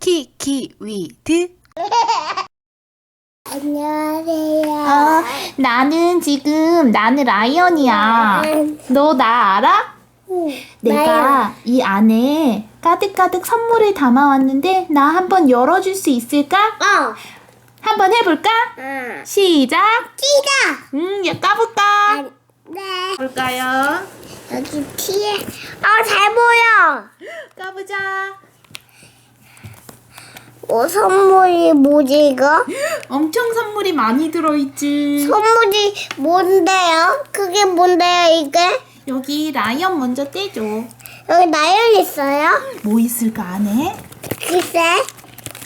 키키위드 안녕하세요. 어, 나는 지금 나는 라이언이야 너 나 알아? 내가 이 안에 가득가득 선물을 담아왔는데 나 한번 열어줄 수 있을까? 어. 한번 해볼까? 응. 시작 티다. 음, 야, 까볼까? 네. 볼까요? 여기 티에. 어, 잘 보여. 까보자 어, 선물이 뭐지, 이거? 엄청 선물이 많이 들어있지 선물이 뭔데요? 그게 뭔데요, 이게? 여기 라이언 먼저 떼줘 여기 나연 있어요? 뭐 있을까 안에? 글쎄.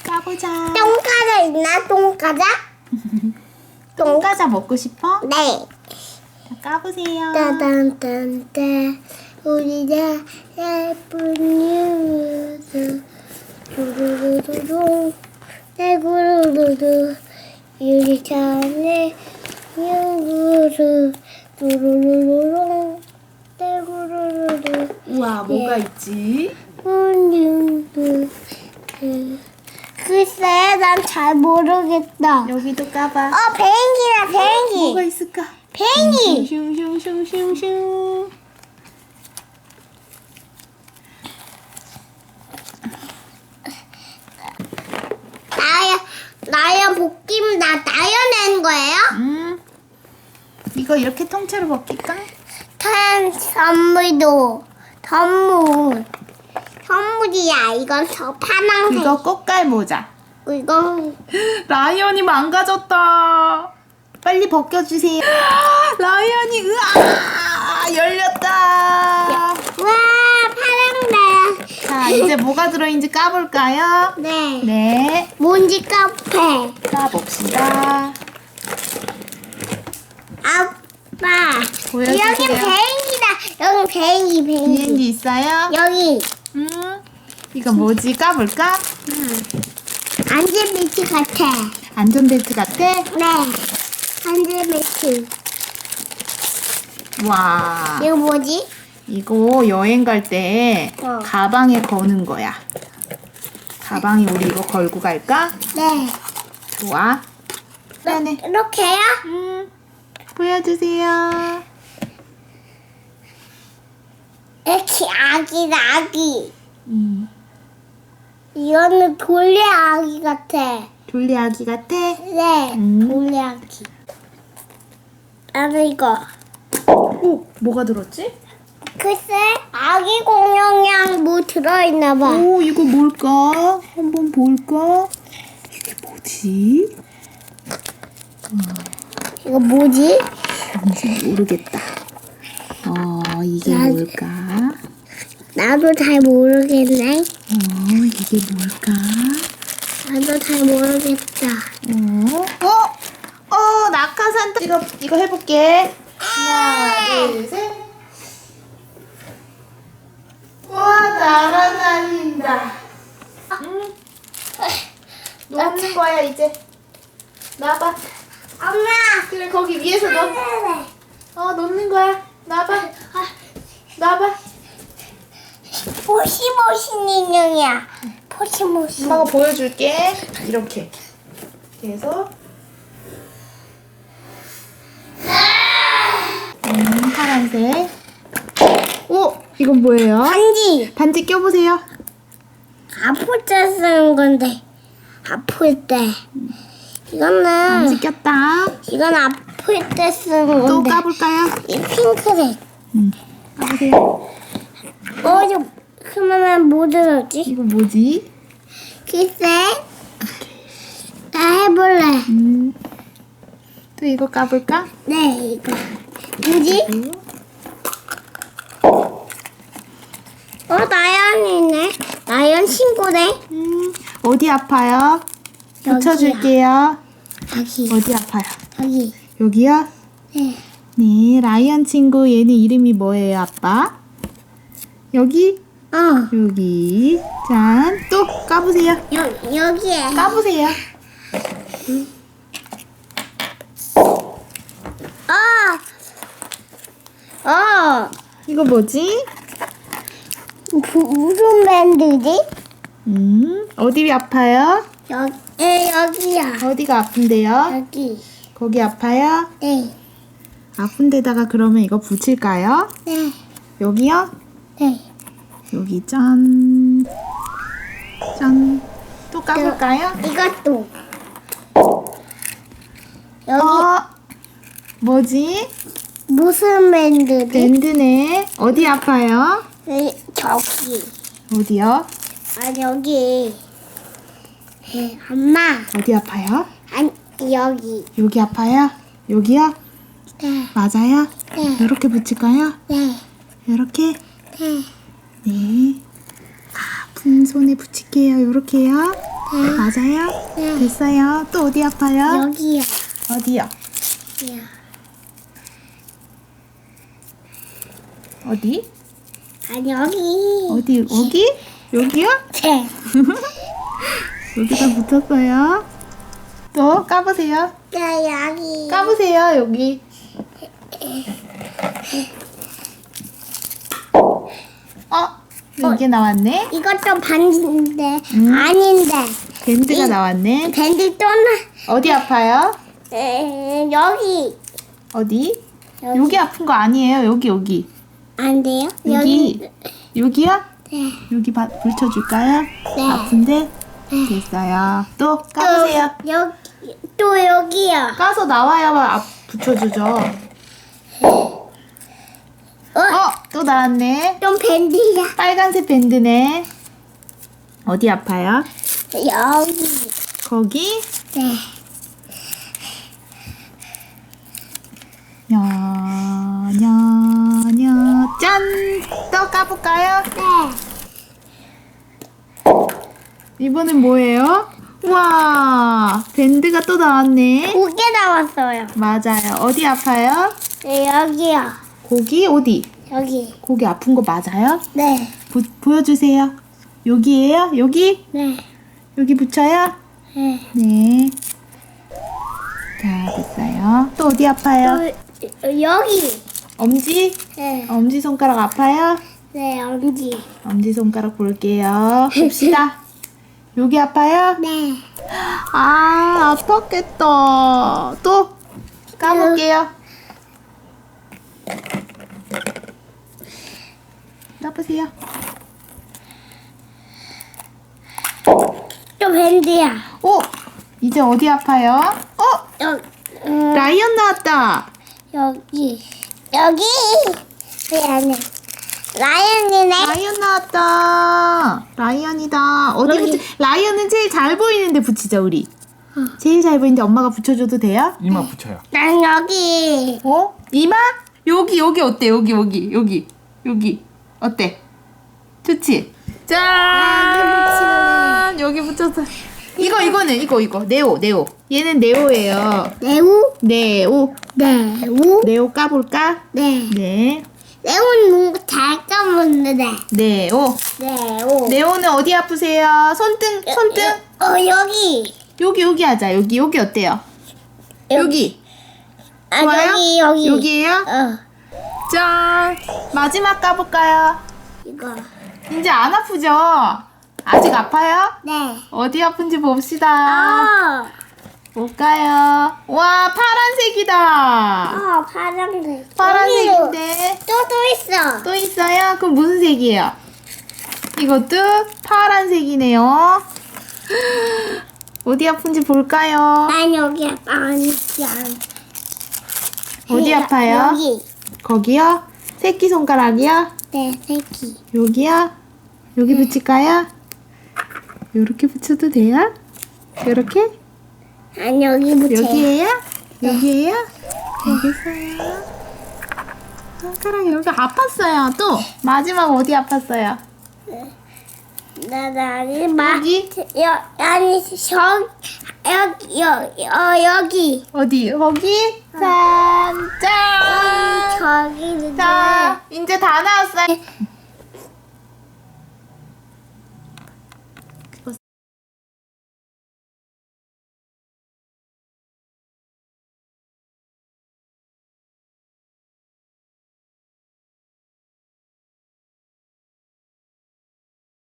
까보자 똥과자 있나? 똥과자? 똥과자 먹고 싶어? 네. 자, 까보세요 따단딴딴 우리가 예쁜 뉴스 두루루루루 대구루루루 유리창에 유구루 두루루루루. 대구루루루 우와 뭐가 예. 있지? 운유두 글쎄 난 잘 모르겠다. 여기도 까봐. 어 비행기다 비행기 뭐가 있을까? 비행기 슝슝슝슝슝 나야 나야 복김 나 나연낸 거예요? 음 이거 이렇게 통째로 먹힐까? 탄 선물도 선물. 선물이야. 이건 저 파란색. 이거 꽃갈 모자. 이건 라이언이 망가졌다. 빨리 벗겨주세요. 라이언이 으아! 열렸다. 와 파란색. 자 이제 뭐가 들어있는지 까볼까요? 네. 네. 뭔지 카페. 까봅시다. 아 빠 보여주세요. 여기 비행기다 여기 비행기 비행기 비행기 있어요? 여기 음 이거 뭐지 까볼까? 안전벨트 같아 안전벨트 같아? 네 안전벨트 와 이거 뭐지? 이거 여행 갈 때 어. 가방에 거는 거야 가방에 우리 이거 걸고 갈까? 네 좋아 네 이렇게요? 음 보여주세요 이렇게 아기다 아기 음 이거는 돌리 아기 같아 돌리 아기 같아? 네 음. 돌리 아기 나는 이거 오 뭐가 들었지? 글쎄 아기 공룡이랑 뭐 들어있나 봐 오 이거 뭘까? 한번 볼까? 이게 뭐지? 이거 뭐지? 뭔지 모르겠다. 어 이게 나- 뭘까? 나도 잘 모르겠네. 어 이게 뭘까? 나도 잘 모르겠다. 어? 어? 어 낙하산 타- 이거 이거 해볼게. 하나 둘 셋. 와 날아다닌다. 응? 놓는 거야 이제. 나봐 엄마! 그래 거기 위에서 넣어 어 놓는 거야. 나봐. 나봐. 보시보신 인형이야. 보시보신. 엄마가 보여줄게. 이렇게. 그래서. 음 파란색. 오 이건 뭐예요? 반지. 반지 껴보세요. 아플 때 쓰는 건데. 아플 때 이거는 반지 꼈다 이건 아플 때 쓰는 또 건데 까볼까요? 이 핑크색 음 까보세요 어 이거 그러면 뭐 들었지? 이거 뭐지? 글쎄 나 해볼래 음 또 이거 까볼까? 네 이거 뭐지? 어 나연이네 나연 친구네 음 어디 아파요? 붙여줄게요 여기 어디 아파요? 여기 여기요? 네 네, 라이언 친구 얘는 이름이 뭐예요, 아빠? 여기? 어. 여기. 자, 또 까보세요. 여, 여기에 까보세요. 어. 어. 이거 뭐지? 부- 무슨 밴드지? 음, 어디 아파요? 여기, 에, 여기야. 어디가 아픈데요? 여기. 거기 아파요? 네. 아픈 데다가 그러면 이거 붙일까요? 네. 여기요? 네. 여기 짠. 짠. 또 까볼까요? 이것도. 여기 어, 뭐지? 무슨 밴드지? 밴드네. 어디 아파요? 네, 저기. 어디요? 아, 여기. 네, 엄마. 어디 아파요? 아니, 여기. 여기 아파요? 여기요? 네. 맞아요? 네. 이렇게 붙일까요? 네. 이렇게? 네. 네. 아픈 손에 붙일게요. 이렇게요. 맞아요? 네. 됐어요. 또 어디 아파요? 여기야. 어디요? 여기야. 어디? 아, 여기. 어디? 여기? 여기요? 네. 여기다 붙었어요. 또 까보세요. 네, 여기. 까보세요. 여기. 어? 이게 나왔네. 이것도 반지인데 음. 아닌데 밴드가 이- 나왔네. 밴드 또나 어디 아파요? 에, 여기 어디? 여기. 여기 아픈 거 아니에요. 여기 여기. 안 돼요? 여기. 여기요? 네. 여기 바, 붙여줄까요? 네. 아픈데? 됐어요. 또 까보세요. 또 여기 또 여기요. 까서 나와야 앞 붙여주죠. 어? 어, 또 나왔네. 좀 밴드야. 빨간색 밴드네. 어디 아파요? 여기. 거기? 네. 냐, 냐, 냐, 짠! 또 까볼까요? 네. 이번엔 뭐예요? 와, 밴드가 또 나왔네. 두개 나왔어요. 맞아요. 어디 아파요? 네, 여기요. 고기 어디? 여기. 고기 아픈 거 맞아요? 네. 보, 보여주세요. 여기에요? 여기? 네. 여기 붙여요? 네. 네. 자, 됐어요. 또 어디 아파요? 또 여기. 엄지? 네. 엄지 손가락 아파요? 네, 엄지. 엄지 손가락 볼게요. 봅시다. 여기 아파요? 네. 아, 아팠겠다. 또 까볼게요. 까보세요. 또 밴드야. 오! 이제 어디 아파요? 어? 여기. 음, 라이언 나왔다. 여기. 여기. 왜 안에? 라이언이네. 라이언 나왔다. 라이언이다. 어디 여기. 붙여? 라이언은 제일 잘 보이는데 붙이자 우리. 제일 잘 보이는데 엄마가 붙여줘도 돼요? 이마 붙여요. 난 여기. 어? 이마? 여기 여기 어때? 여기 여기 여기 여기 어때? 좋지? 짠! 여기 붙였어. 이거 이거는 이거 이거 네오 네오. 얘는 네오예요. 네우? 네오 네우? 네오 까볼까? 네. 네 네우는 뭔가 잘 까먹는데. 네오 네우. 네오는 어디 아프세요? 손등 손등 어, 여기. 여기 여기 하자 여기 여기 어때요? 여기 아, 좋아요? 여기, 여기. 여기에요? 어, 짠 마지막 까볼까요? 이거. 이제 안 아프죠? 아직 아파요? 네. 어디 아픈지 봅시다. 아, 볼까요? 와, 파란색이다. 어, 파란색. 파란색인데. 또, 또 있어. 또 있어요? 그럼 무슨 색이에요? 이것도 파란색이네요. 어디 아픈지 볼까요? 난 여기 아니야. 어디 아파요? 여기. 거기요? 새끼 손가락이요? 네, 새끼. 여기요? 여기 붙일까요? 요렇게 붙여도 돼요? 요렇게? 난 여기 붙여. 여기에요? 여기에요? 알겠어요. 손가락이 여기 아팠어요. 또 마지막 어디 아팠어요? 나, 나, 아니, 마. 여기? 여, 아니, 저, 여기, 여기, 어, 여기. 어디? 거기? 짠! 짠! 저기, 자, 이제 다 나왔어요.